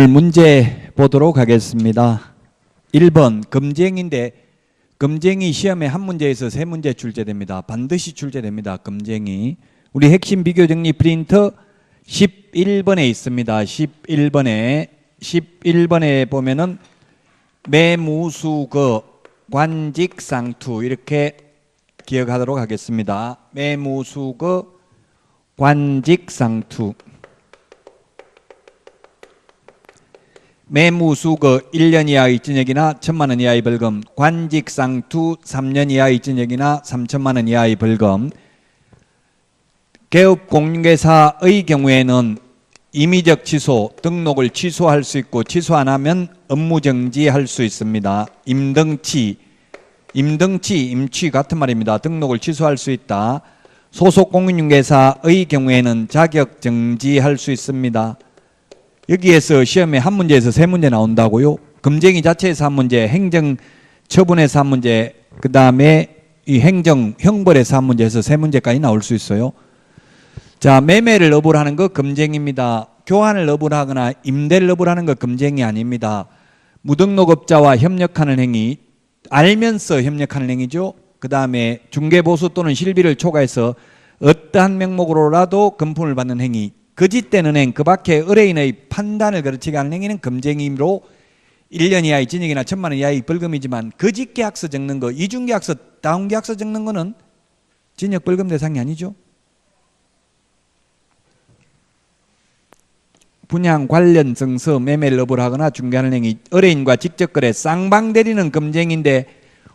오늘 문제 보도록 하겠습니다. 1번 금쟁인데 금쟁이 시험에 한 문제에서 세 문제 출제됩니다. 반드시 출제됩니다. 금쟁이. 우리 핵심 비교 정리 프린터 11번에 있습니다. 11번에 11번에 보면은 매무수거 관직상투 이렇게 기억하도록 하겠습니다. 매무수거 관직상투 매무수거 1년 이하의 진역이나 1천만 원 이하의 벌금, 관직상투 3년 이하의 진역이나 3천만 원 이하의 벌금, 개업 공개사의 경우에는 임의적 취소, 등록을 취소할 수 있고 취소 안 하면 업무 정지할 수 있습니다. 임등치, 임등치, 임취 같은 말입니다. 등록을 취소할 수 있다. 소속 공인중개사의 경우에는 자격 정지할 수 있습니다. 여기에서 시험에 한 문제에서 세 문제 나온다고요. 금쟁이 자체에서 한 문제, 행정 처분에서 한 문제, 그 다음에 이 행정 형벌에서 한 문제에서 세 문제까지 나올 수 있어요. 자, 매매를 업을하는 거 금쟁입니다. 교환을 업을하거나 임대를 업을하는 거 금쟁이 아닙니다. 무등록업자와 협력하는 행위, 알면서 협력하는 행위죠. 그 다음에 중개보수 또는 실비를 초과해서 어떠한 명목으로라도 금품을 받는 행위, 거짓된 은행 그 밖에 의뢰인의 판단을 그르치게 하는 행위는 금쟁이로 1년 이하의 징역이나 천만 원 이하의 벌금이지만 거짓 계약서 적는 거, 이중 계약서, 다운 계약서 적는 거는 징역 벌금 대상이 아니죠. 분양 관련 증서 매매를 업을하거나 중개하는 행위 의뢰인과 직접 거래 쌍방 대리는 금쟁인데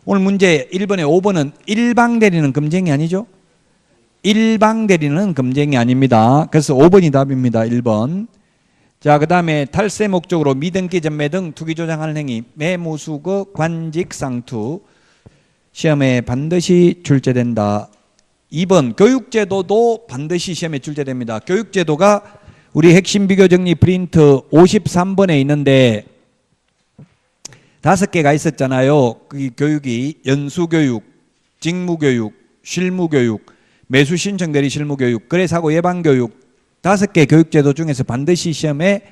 오늘 문제 1번에 5번은 일방 대리는 금쟁이 아니죠? 일방 대리는 금쟁이 아닙니다. 그래서 5번이 답입니다. 1번. 자, 그 다음에 탈세 목적으로 미등기 전매 등 투기 조장하는 행위, 매무수거 관직 상투 시험에 반드시 출제된다. 2번 교육제도도 반드시 시험에 출제됩니다. 교육제도가 우리 핵심 비교 정리 프린트 53번에 있는데 다섯 개가 있었잖아요. 그 교육이 연수교육, 직무교육, 실무교육, 매수 신청 대리 실무 교육, 거래 사고 예방 교육 다섯 개 교육 제도 중에서 반드시 시험에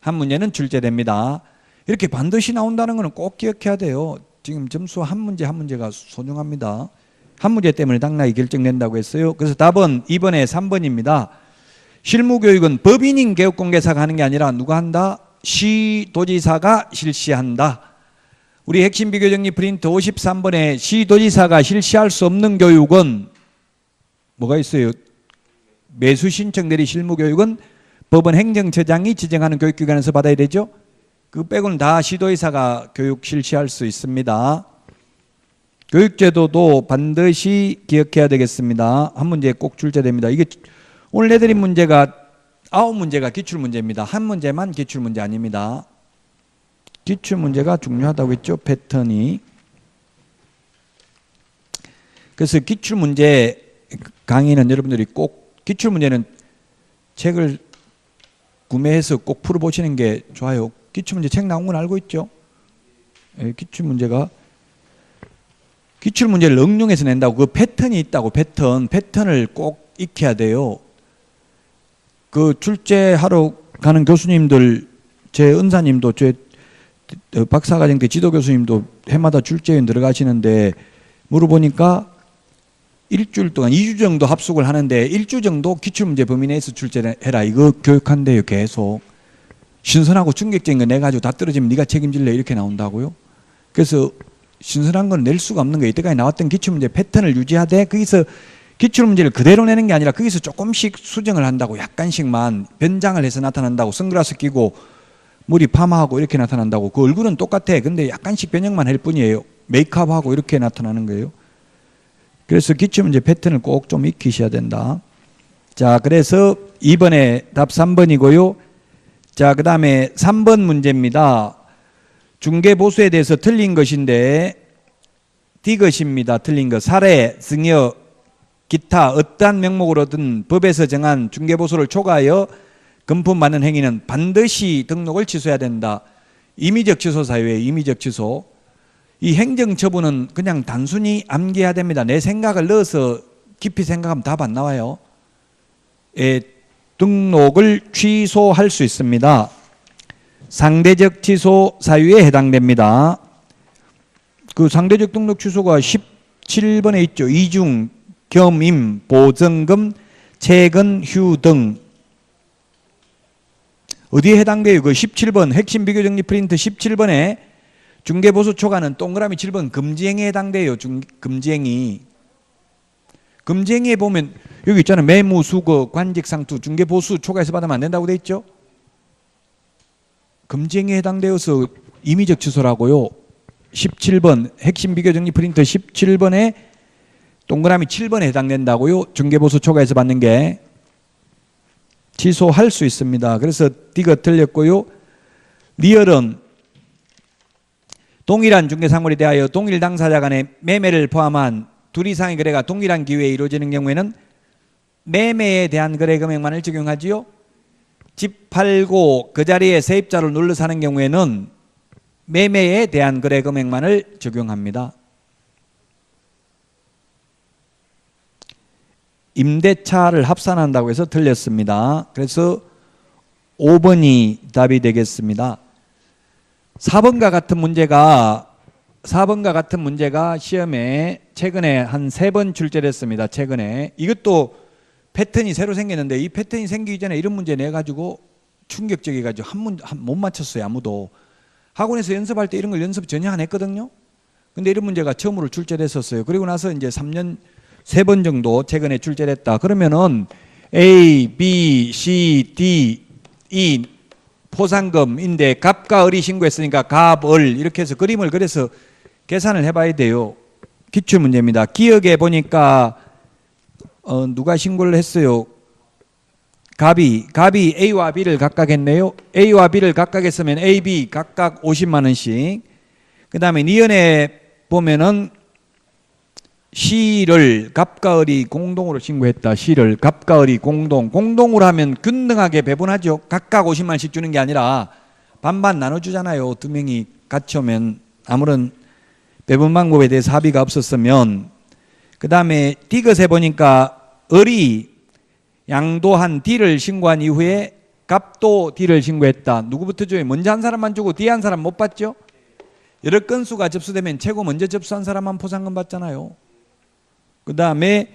한 문제는 출제됩니다. 이렇게 반드시 나온다는 것은 꼭 기억해야 돼요. 지금 점수 한 문제 한 문제가 소중합니다. 한 문제 때문에 당락이 결정된다고 했어요. 그래서 답은 2번에 3번입니다. 실무 교육은 법인인 개업공개사가 하는 게 아니라 누가 한다? 시도지사가 실시한다. 우리 핵심 비교 정리 프린트 53번에 시도지사가 실시할 수 없는 교육은 뭐가 있어요? 매수 신청 대리 실무 교육은 법원 행정처장이 지정하는 교육기관에서 받아야 되죠. 그 빼고는 다 시도의사가 교육 실시할 수 있습니다. 교육제도도 반드시 기억해야 되겠습니다. 한 문제 꼭 출제됩니다. 이게 오늘 내드린 문제가 아홉 문제가 기출 문제입니다. 한 문제만 기출 문제 아닙니다. 기출 문제가 중요하다고 했죠. 패턴이. 그래서 기출 문제 강의는 여러분들이 꼭 기출 문제는 책을 구매해서 꼭 풀어보시는 게 좋아요. 기출 문제 책 나온 건 알고 있죠? 예, 기출 문제가 기출 문제를 응용해서 낸다고 그 패턴이 있다고 패턴 패턴을 꼭 익혀야 돼요. 그 출제하러 가는 교수님들 제 은사님도 제 박사과정 때 지도 교수님도 해마다 출제위원 들어가시는데 물어보니까 일주일 동안 2주 정도 합숙을 하는데 일주 정도 기출문제 범위 내에서 출제해라. 이거 교육한대요 계속. 신선하고 충격적인 거 내 가지고 다 떨어지면 네가 책임질래? 이렇게 나온다고요? 그래서 신선한 건 낼 수가 없는 거예요. 이때까지 나왔던 기출문제 패턴을 유지하되 거기서 기출문제를 그대로 내는 게 아니라 거기서 조금씩 수정을 한다고 약간씩만 변장을 해서 나타난다고 선글라스 끼고 머리 파마하고 이렇게 나타난다고 그 얼굴은 똑같아. 근데 약간씩 변형만 할 뿐이에요. 메이크업하고 이렇게 나타나는 거예요 그래서 기출 문제 패턴을 꼭 좀 익히셔야 된다. 자, 그래서 2번에 답 3번이고요. 자, 그 다음에 3번 문제입니다. 중개보수에 대해서 틀린 것인데, 디것입니다. 틀린 것. 사례, 승여, 기타 어떠한 명목으로든 법에서 정한 중개보수를 초과하여 금품 받는 행위는 반드시 등록을 취소해야 된다. 임의적 취소 사유에 임의적 취소. 이 행정처분은 그냥 단순히 암기해야 됩니다. 내 생각을 넣어서 깊이 생각하면 답 안 나와요. 예, 등록을 취소할 수 있습니다. 상대적 취소 사유에 해당됩니다. 그 상대적 등록 취소가 17번에 있죠. 이중, 겸임, 보증금, 채근, 휴 등. 어디에 해당돼요? 그 17번 핵심 비교 정리 프린트 17번에 중개보수 초과는 동그라미 7번 금지행위에 해당돼요. 중, 금지행위. 금지행위에 보면 여기 있잖아요. 매무, 수거, 관직, 상투, 중개보수 초과해서 받으면 안 된다고 돼 있죠? 금지행위에 해당되어서 임의적 취소라고요. 17번 핵심 비교 정리 프린트 17번에 동그라미 7번에 해당된다고요. 중개보수 초과해서 받는 게 취소할 수 있습니다. 그래서 D가 틀렸고요. 리얼은 동일한 중개상물에 대하여 동일 당사자 간의 매매를 포함한 둘 이상의 거래가 동일한 기회에 이루어지는 경우에는 매매에 대한 거래 금액만을 적용하지요. 집 팔고 그 자리에 세입자를 눌러 사는 경우에는 매매에 대한 거래 금액만을 적용합니다. 임대차를 합산한다고 해서 틀렸습니다. 그래서 5번이 답이 되겠습니다. 4번과 같은 문제가 4번과 같은 문제가 시험에 최근에 한 세 번 출제됐습니다. 최근에 이것도 패턴이 새로 생겼는데 이 패턴이 생기기 전에 이런 문제 내 가지고 충격적이 가지고 한문못 맞췄어요. 아무도 학원에서 연습할 때 이런 걸 연습 전혀 안 했거든요. 근데 이런 문제가 처음으로 출제됐었어요. 그리고 나서 이제 3년 세 번 정도 최근에 출제됐다. 그러면은 A, B, C, D, E 포상금인데 갑과 을이 신고했으니까 갑, 을 이렇게 해서 그림을 그래서 계산을 해봐야 돼요. 기출 문제입니다. 기억에 보니까 어, 누가 신고를 했어요? 갑이 갑이 A와 B를 각각 했네요. A와 B를 각각 했으면 A, B 각각 50만 원씩. 그다음에 니은에 보면은 C를 갑과 을이 공동으로 신고했다. C를 갑과 을이 공동. 공동으로 하면 균등하게 배분하죠. 각각 50만 원씩 주는 게 아니라 반반 나눠주잖아요. 두 명이 같이 오면 아무런 배분 방법에 대해서 합의가 없었으면 그 다음에 디귿에 보니까 을이 양도한 D를 신고한 이후에 갑도 D를 신고했다. 누구부터 줘요? 먼저 한 사람만 주고 뒤에 한 사람 못 받죠? 여러 건수가 접수되면 최고 먼저 접수한 사람만 포상금 받잖아요. 그 다음에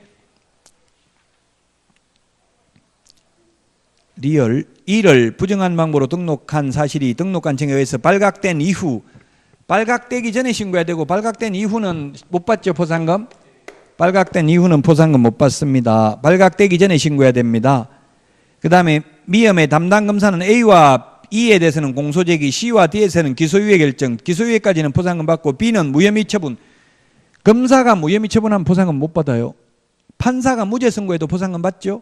리얼 1을 부정한 방법으로 등록한 사실이 등록관청에 의해서 발각된 이후 발각되기 전에 신고해야 되고 발각된 이후는 못 받죠 포상금? 발각된 이후는 포상금 못 받습니다. 발각되기 전에 신고해야 됩니다. 그 다음에 미험의 담당 검사는 A와 E에 대해서는 공소제기 C와 D에서는 기소유예 결정 기소유예까지는 포상금 받고 B는 무혐의 처분 검사가 무혐의 처분하면 포상금 못 받아요. 판사가 무죄 선고해도 포상금 받죠.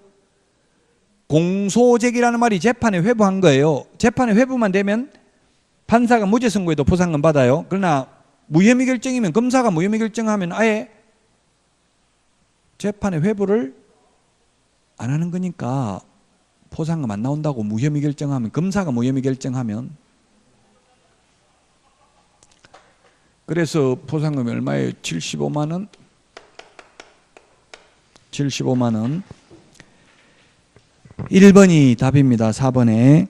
공소제기라는 말이 재판에 회부한 거예요. 재판에 회부만 되면 판사가 무죄 선고해도 포상금 받아요. 그러나 무혐의 결정이면 검사가 무혐의 결정하면 아예 재판에 회부를 안 하는 거니까 포상금 안 나온다고 무혐의 결정하면 검사가 무혐의 결정하면 그래서 포상금이 얼마예요? 75만 원? 75만 원. 1번이 답입니다. 4번에.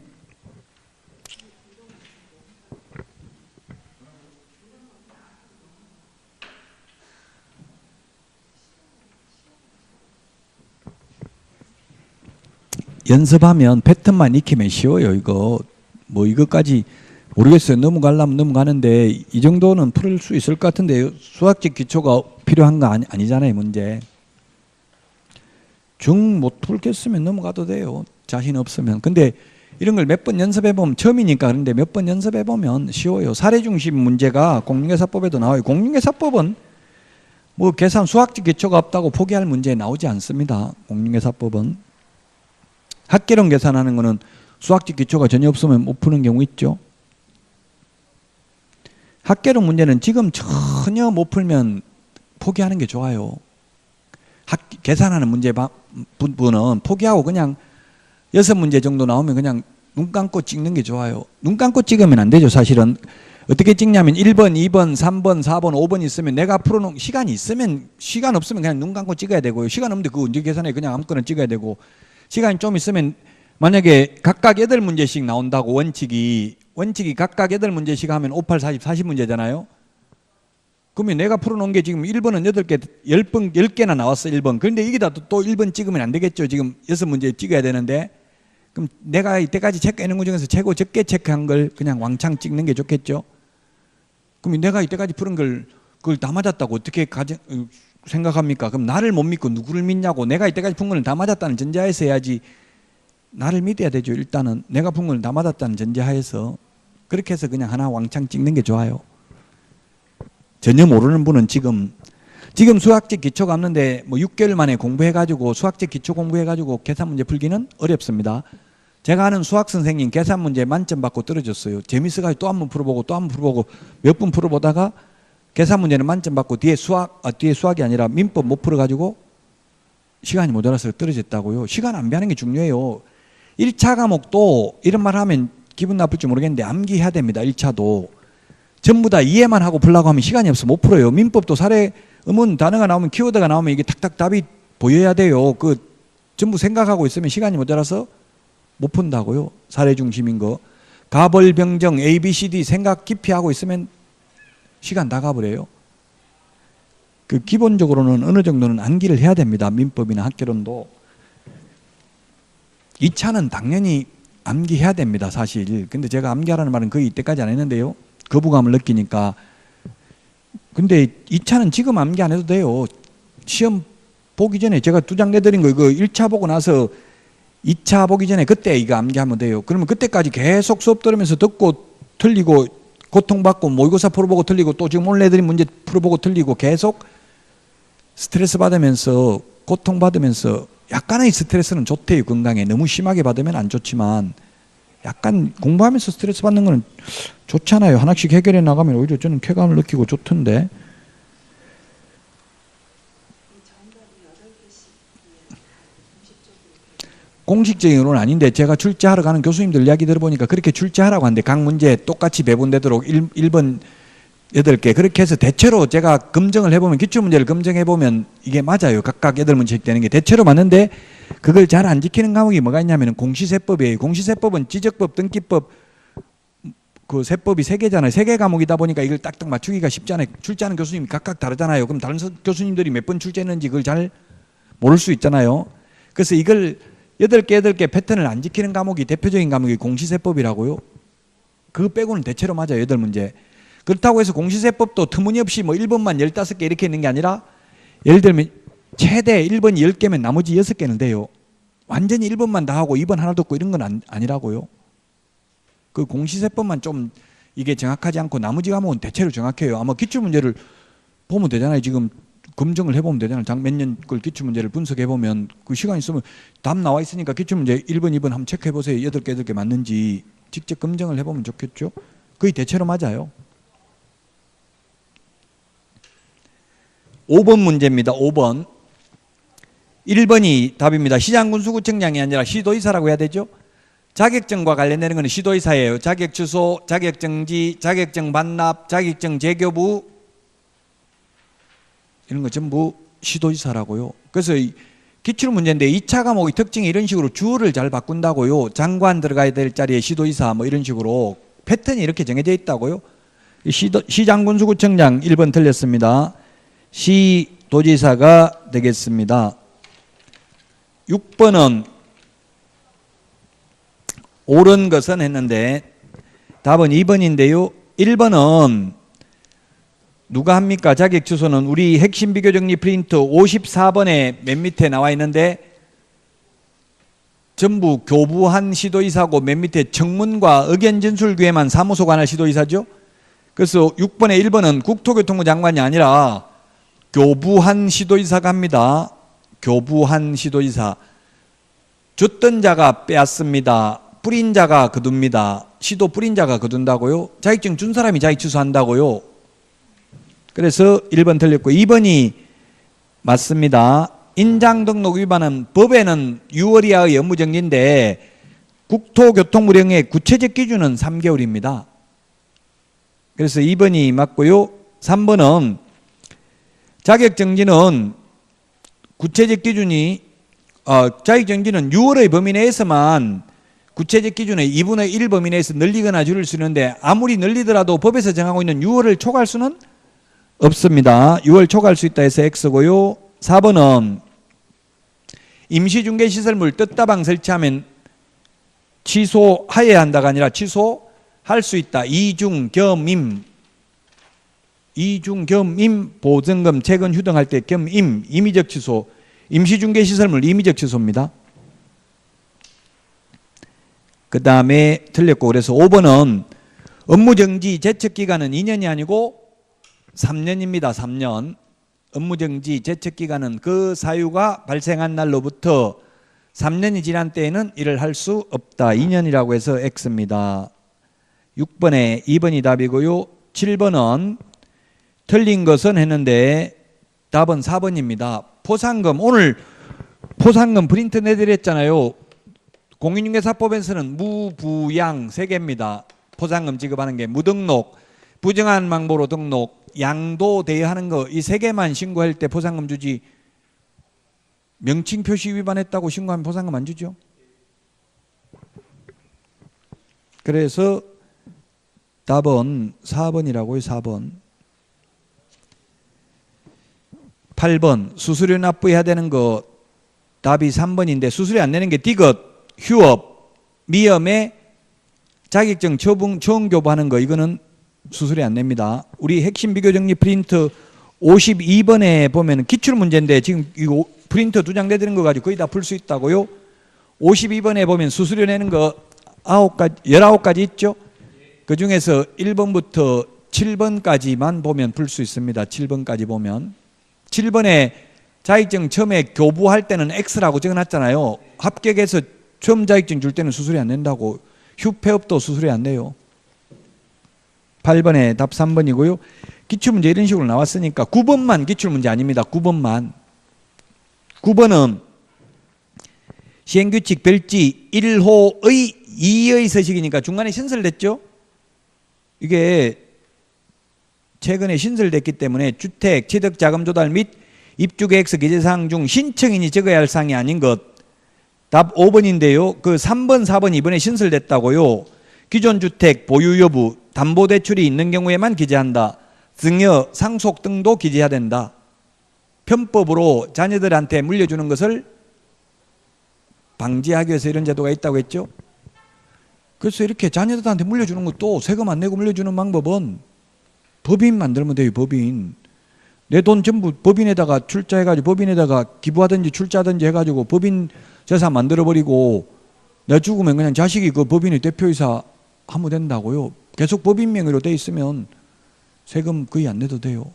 연습하면 패턴만 익히면 쉬워요. 이거 뭐 이것까지 모르겠어요. 넘어가려면 넘어가는데 이 정도는 풀을 수 있을 것 같은데 수학적 기초가 필요한 거 아니, 아니잖아요. 문제. 중 못 풀겠으면 넘어가도 돼요. 자신 없으면. 근데 이런 걸 몇 번 연습해 보면 처음이니까 그런데 몇 번 연습해 보면 쉬워요. 사례 중심 문제가 공인회사법에도 나와요. 공인회사법은 뭐 계산 수학적 기초가 없다고 포기할 문제 나오지 않습니다. 공인회사법은 학계론 계산하는 거는 수학적 기초가 전혀 없으면 못 푸는 경우 있죠. 학계론 문제는 지금 전혀 못 풀면 포기하는 게 좋아요. 학, 계산하는 문제 부분은 포기하고 그냥 여섯 문제 정도 나오면 그냥 눈 감고 찍는 게 좋아요. 눈 감고 찍으면 안 되죠, 사실은. 어떻게 찍냐면 1번, 2번, 3번, 4번, 5번 있으면 내가 풀어놓은 시간이 있으면 시간 없으면 그냥 눈 감고 찍어야 되고요. 시간 없는데 그거 언제 계산해 그냥 아무거나 찍어야 되고 시간이 좀 있으면 만약에 각각 8문제씩 나온다고 원칙이 원칙이 각각 8문제씩 하면 5, 8, 40, 40문제잖아요. 그러면 내가 풀어놓은 게 지금 1번은 8개, 10번, 10개나 나왔어, 1번. 그런데 이기다 또, 또 1번 찍으면 안 되겠죠. 지금 6문제 찍어야 되는데. 그럼 내가 이때까지 체크해놓은 것 중에서 최고 적게 체크한 걸 그냥 왕창 찍는 게 좋겠죠. 그럼 내가 이때까지 푸른 걸 그걸 다 맞았다고 어떻게 가정, 어, 생각합니까? 그럼 나를 못 믿고 누구를 믿냐고 내가 이때까지 푼 거는 다 맞았다는 전제하에서 해야지 나를 믿어야 되죠. 일단은 내가 푼 거는 다 맞았다는 전제하에서 그렇게 해서 그냥 하나 왕창 찍는 게 좋아요. 전혀 모르는 분은 지금 지금 수학적 기초가 없는데 뭐 6개월 만에 공부해가지고 수학적 기초 공부해가지고 계산 문제 풀기는 어렵습니다. 제가 아는 수학 선생님 계산 문제 만점 받고 떨어졌어요. 재밌어가지고 또 한 번 풀어보고 또 한 번 풀어보고 몇분 풀어보다가 계산 문제는 만점 받고 뒤에 수학 아, 뒤에 수학이 아니라 민법 못 풀어가지고 시간이 모자라서 떨어졌다고요. 시간 안 배하는 게 중요해요. 1차 과목도 이런 말 하면 기분 나쁠지 모르겠는데 암기해야 됩니다. 1차도. 전부 다 이해만 하고 풀라고 하면 시간이 없어 못 풀어요. 민법도 사례 음은 단어가 나오면 키워드가 나오면 이게 탁탁 답이 보여야 돼요. 그 전부 생각하고 있으면 시간이 모자라서 못 푼다고요. 사례 중심인 거. 가벌병정 A, B, C, D 생각 깊이 하고 있으면 시간 다 가버려요. 그 기본적으로는 어느 정도는 암기를 해야 됩니다. 민법이나 학개론도. 2차는 당연히 암기해야 됩니다. 사실. 근데 제가 암기하라는 말은 거의 이때까지 안 했는데요. 거부감을 느끼니까. 근데 2차는 지금 암기 안 해도 돼요. 시험 보기 전에 제가 두 장 내드린 거 이거 1차 보고 나서 2차 보기 전에 그때 이거 암기하면 돼요. 그러면 그때까지 계속 수업 들으면서 듣고 틀리고 고통받고 모의고사 풀어보고 틀리고 또 지금 오늘 내드린 문제 풀어보고 틀리고 계속 스트레스 받으면서 고통받으면서 약간의 스트레스는 좋대요 건강에. 너무 심하게 받으면 안 좋지만. 약간 공부하면서 스트레스 받는 거는 좋잖아요. 하나씩 해결해 나가면 오히려 저는 쾌감을 느끼고 좋던데. 공식적으로는 아닌데 제가 출제하러 가는 교수님들 이야기 들어보니까 그렇게 출제하라고 하는데 각 문제 똑같이 배분되도록 1, 1번 8개. 그렇게 해서 대체로 제가 검증을 해보면 기출문제를 검증해보면 이게 맞아요. 각각 8문제씩 되는 게 대체로 맞는데 그걸 잘 안 지키는 과목이 뭐가 있냐면 공시세법이에요. 공시세법은 지적법 등기법. 그 세법이 세 개잖아요. 세 개 과목이다 보니까 이걸 딱딱 맞추기가 쉽잖아요. 출제하는 교수님이 각각 다르잖아요. 그럼 다른 서- 교수님들이 몇 번 출제했는지 그걸 잘 모를 수 있잖아요. 그래서 이걸 여덟 개 여덟 개 패턴을 안 지키는 과목이 대표적인 과목이 공시세법이라고요. 그 빼고는 대체로 맞아요. 여덟 문제. 그렇다고 해서 공시세법도 터무니없이 뭐 1번만 15개 이렇게 있는 게 아니라 예를 들면 최대 1번이 10개면 나머지 6개는 돼요. 완전히 1번만 다 하고 2번 하나도 없고 이런 건 아니, 아니라고요. 그 공시세법만 좀 이게 정확하지 않고 나머지 과목은 대체로 정확해요. 아마 기출문제를 보면 되잖아요. 지금 검증을 해보면 되잖아요. 몇 년 걸 기출문제를 분석해보면 그 시간 있으면 답 나와 있으니까 기출문제 1번, 2번 한번 체크해보세요. 8개, 8개 맞는지 직접 검증을 해보면 좋겠죠. 거의 대체로 맞아요. 5번 문제입니다. 5번. 1번이 답입니다. 시장군 수구청장이 아니라 시도의사라고 해야 되죠. 자격증과 관련되는 것은 시도의사예요. 자격 취소, 자격정지, 자격증 반납, 자격증 재교부 이런 거 전부 시도지사라고요. 그래서 이 기출 문제인데 2차 과목의 특징이 이런 식으로 주어를 잘 바꾼다고요. 장관 들어가야 될 자리에 시도지사 뭐 이런 식으로 패턴이 이렇게 정해져 있다고요. 이 시도, 시장군 수구청장 1번 틀렸습니다. 시 도지사가 되겠습니다. 6번은 옳은 것은 했는데 답은 2번인데요. 1번은 누가 합니까? 자격 주소는 우리 핵심 비교 정리 프린트 54번에 맨 밑에 나와 있는데 전부 교부한 시도이사고 맨 밑에 청문과 의견 진술 기회만 사무소 관할 시도이사죠. 그래서 6번에 1번은 국토교통부 장관이 아니라 교부한 시도이사가 합니다. 교부한 시도이사. 줬던 자가 빼앗습니다. 뿌린 자가 거둡니다. 시도 뿌린 자가 거둔다고요? 자격증 준 사람이 자격 취소한다고요? 그래서 1번 틀렸고 2번이 맞습니다. 인장 등록 위반은 법에는 6월 이하의 업무 정지인데 국토교통부령의 구체적 기준은 3개월입니다. 그래서 2번이 맞고요. 3번은 자격 정지는 구체적 기준이 어, 자격 정지는 6월의 범위 내에서만 구체적 기준의 2분의 1 범위 내에서 늘리거나 줄일 수 있는데 아무리 늘리더라도 법에서 정하고 있는 6월을 초과할 수는 없습니다. 6월 초과할 수 있다 해서 X고요. 4번은 임시중개시설물 뜻다방 설치하면 취소하여야 한다가 아니라 취소할 수 있다. 이중 겸임 이중 겸임 보증금 채권 휴등할 때 겸임 임의적 취소 임시중개 시설물 임의적 취소입니다. 그 다음에 틀렸고 그래서 5번은 업무정지 제척기간은 2년이 아니고 3년입니다. 3년. 업무정지 제척기간은 그 사유가 발생한 날로부터 3년이 지난 때에는 일을 할 수 없다. 2년이라고 해서 X입니다. 6번에 2번이 답이고요. 7번은 틀린 것은 했는데 답은 4번입니다. 포상금 오늘 포상금 프린트 내드렸잖아요. 공인중개사법에서는 무부양 세 개입니다. 포상금 지급하는 게 무등록, 부정한 망보로 등록, 양도 대여하는 거 이 세 개만 신고할 때 포상금 주지 명칭 표시 위반했다고 신고하면 포상금 안 주죠. 그래서 답은 4번이라고요. 4번. 8번 수수료 납부해야 되는 거 답이 3번인데 수수료 안 내는 게 디귿, 휴업, 미염에 자격증 처분 처음 교부하는 거 이거는 수수료 안 냅니다. 우리 핵심 비교 정리 프린트 52번에 보면 기출 문제인데 지금 이거 프린터 두 장 내드는 거 가지고 거의 다 풀 수 있다고요. 52번에 보면 수수료 내는 거 9가지 19가지 있죠. 그 중에서 1번부터 7번까지만 보면 풀 수 있습니다. 7번까지 보면 7번에 자격증 처음에 교부할 때는 X라고 적어놨잖아요. 합격해서 처음 자격증 줄 때는 수수료 안 낸다고. 휴폐업도 수수료 안 내요. 8번에 답 3번이고요. 기출문제 이런 식으로 나왔으니까 9번만 기출문제 아닙니다. 9번만. 9번은 시행규칙 별지 1호의 2의 서식이니까 중간에 신설됐죠? 이게 최근에 신설됐기 때문에 주택, 취득 자금 조달 및 입주 계획서 기재 사항 중 신청인이 적어야 할 사항이 아닌 것. 답 5번인데요. 그 3번, 4번 이번에 신설됐다고요. 기존 주택 보유 여부, 담보 대출이 있는 경우에만 기재한다. 증여, 상속 등도 기재해야 된다. 편법으로 자녀들한테 물려주는 것을 방지하기 위해서 이런 제도가 있다고 했죠. 그래서 이렇게 자녀들한테 물려주는 것도 세금 안 내고 물려주는 방법은 법인 만들면 돼요, 법인. 내 돈 전부 법인에다가 출자해가지고 법인에다가 기부하든지 출자하든지 해가지고 법인 재산 만들어버리고 내 죽으면 그냥 자식이 그 법인의 대표이사 하면 된다고요. 계속 법인 명의로 돼 있으면 세금 거의 안 내도 돼요.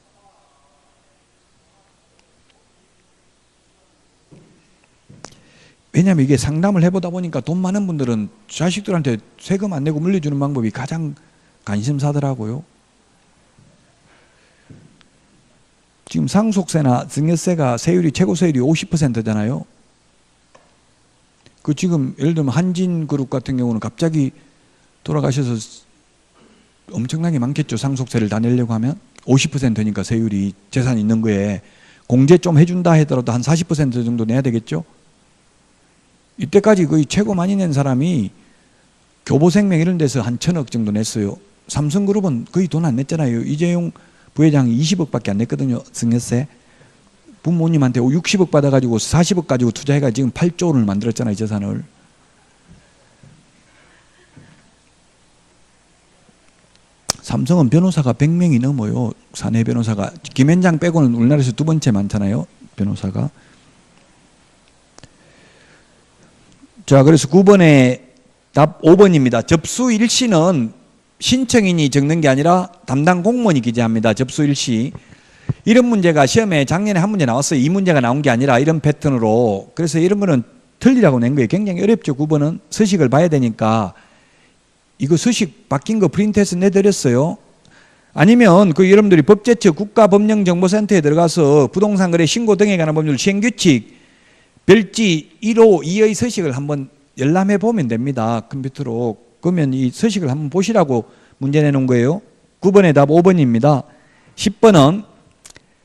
왜냐하면 이게 상담을 해보다 보니까 돈 많은 분들은 자식들한테 세금 안 내고 물려주는 방법이 가장 관심사더라고요. 지금 상속세나 증여세가 세율이 최고 세율이 50%잖아요. 그 지금 예를 들면 한진그룹 같은 경우는 갑자기 돌아가셔서 엄청나게 많겠죠. 상속세를 다 내려고 하면 50%니까 세율이 재산 있는 거에 공제 좀 해준다 하더라도 한 40% 정도 내야 되겠죠. 이때까지 거의 최고 많이 낸 사람이 교보생명 이런 데서 한 천억 정도 냈어요. 삼성그룹은 거의 돈 안 냈잖아요. 이재용 부회장이 20억밖에 안 냈거든요. 증여세. 부모님한테 60억 받아가지고 40억 가지고 투자해가 지금 8조 원을 만들었잖아요. 재산을. 삼성은 변호사가 100명이 넘어요. 사내 변호사가. 김현장 빼고는 우리나라에서 두 번째 많잖아요. 변호사가. 자, 그래서 9번에 답 5번입니다. 접수 일시는 신청인이 적는 게 아니라 담당 공무원이 기재합니다. 접수 일시. 이런 문제가 시험에 작년에 한 문제 나왔어요. 이 문제가 나온 게 아니라 이런 패턴으로. 그래서 이런 거는 틀리라고 낸 거예요. 굉장히 어렵죠. 9번은 서식을 봐야 되니까 이거 서식 바뀐 거 프린트해서 내드렸어요. 아니면 그 여러분들이 법제처 국가법령정보센터에 들어가서 부동산 거래 신고 등에 관한 법률 시행규칙 별지 1호 2의 서식을 한번 열람해 보면 됩니다. 컴퓨터로. 그러면 이 서식을 한번 보시라고 문제 내놓은 거예요. 9번의 답 5번입니다. 10번은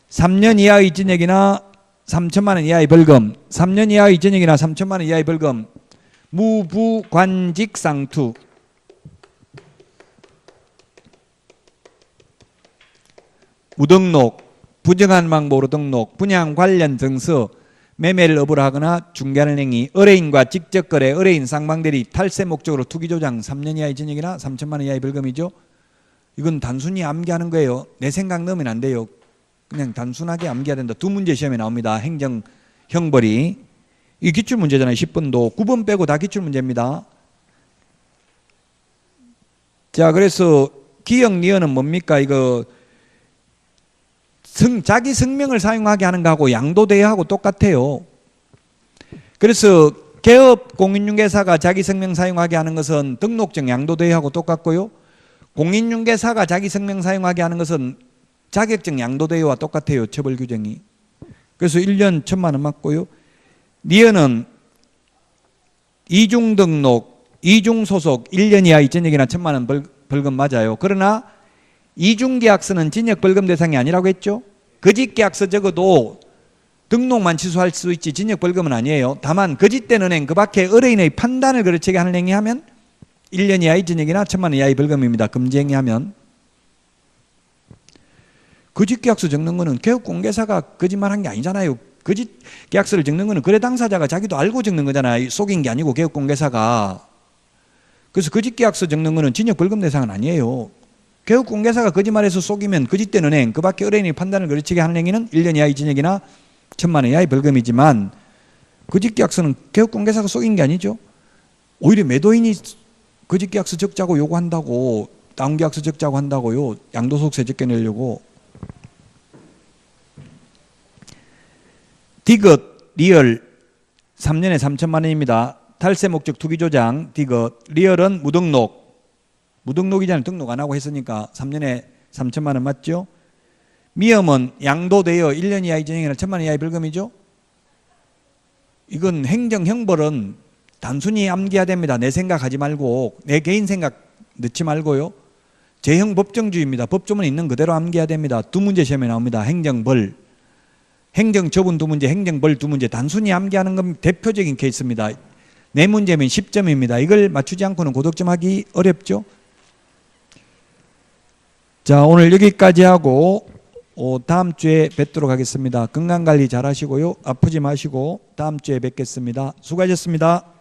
3년 이하의 전액이나 3천만 원 이하의 벌금, 3년 이하의 전액이나 3천만 원 이하의 벌금 무부관직 상투 무등록 부정한 방법으로 등록 분양 관련 증서 매매를 업으로 하거나 중개하는 행위 의뢰인과 직접 거래 의뢰인 쌍방대리 탈세 목적으로 투기 조장 3년 이하의 징역이나 3천만 원 이하의 벌금이죠. 이건 단순히 암기하는 거예요. 내 생각 넣으면 안 돼요. 그냥 단순하게 암기해야 된다. 두 문제 시험에 나옵니다. 행정 형벌이 이 기출 문제잖아요. 10번도 9번 빼고 다 기출 문제입니다. 자, 그래서 기억 리언은 뭡니까? 이거 성, 자기 성명을 사용하게 하는 거하고 양도대여하고 똑같아요. 그래서 개업 공인중개사가 자기 성명 사용하게 하는 것은 등록증 양도대여하고 똑같고요. 공인중개사가 자기 성명 사용하게 하는 것은 자격증 양도대여와 똑같아요. 처벌 규정이. 그래서 1년 천만 원 맞고요. 니은은 이중 등록, 이중 소속 1년 이하 이전역이나 천만 원 벌, 벌금 맞아요. 그러나 이중 계약서는 진역 벌금 대상이 아니라고 했죠. 거짓 계약서 적어도 등록만 취소할 수 있지 진역 벌금은 아니에요. 다만 거짓된 은행 그 밖에 의뢰인의 판단을 그르치게 하는 행위하면 1년 이하의 진역이나 천만 원 이하의 벌금입니다. 금지 행위하면 거짓 계약서 적는 거는 개업 공개사가 거짓말한 게 아니잖아요. 거짓 계약서를 적는 거는 거래 당사자가 자기도 알고 적는 거잖아요. 속인 게 아니고 개업 공개사가 그래서 거짓 계약서 적는 거는 진역 벌금 대상은 아니에요. 개업 공개사가 거짓말해서 속이면 거짓된 은행 그 밖에 의뢰인이 판단을 거르치게 하는 행위는 1년 이하의 진역이나 천만 원 이하의 벌금이지만 거짓 계약서는 개업 공개사가 속인 게 아니죠. 오히려 매도인이 거짓 계약서 적자고 요구한다고 다운 계약서 적자고 한다고요. 양도소득세 적게내려고 디귿 리얼 3년에 3천만 원입니다. 탈세 목적 투기 조장 디귿 리얼은 무등록 무등록이잖아요. 등록 안 하고 했으니까 3년에 3천만 원 맞죠? 미엄은 양도되어 1년 이하의 전형이나 천만 원 이하의 벌금이죠? 이건 행정 형벌은 단순히 암기해야 됩니다. 내 생각하지 말고 내 개인 생각 넣지 말고요. 제형 법정주의입니다. 법조문에 있는 그대로 암기해야 됩니다. 두 문제 시험에 나옵니다. 행정벌. 행정처분 두 문제, 행정벌 두 문제 단순히 암기하는 건 대표적인 케이스입니다. 네 문제면 10점입니다. 이걸 맞추지 않고는 고득점 하기 어렵죠. 자, 오늘 여기까지 하고 어, 다음 주에 뵙도록 하겠습니다. 건강 관리 잘 하시고요. 아프지 마시고 다음 주에 뵙겠습니다. 수고하셨습니다.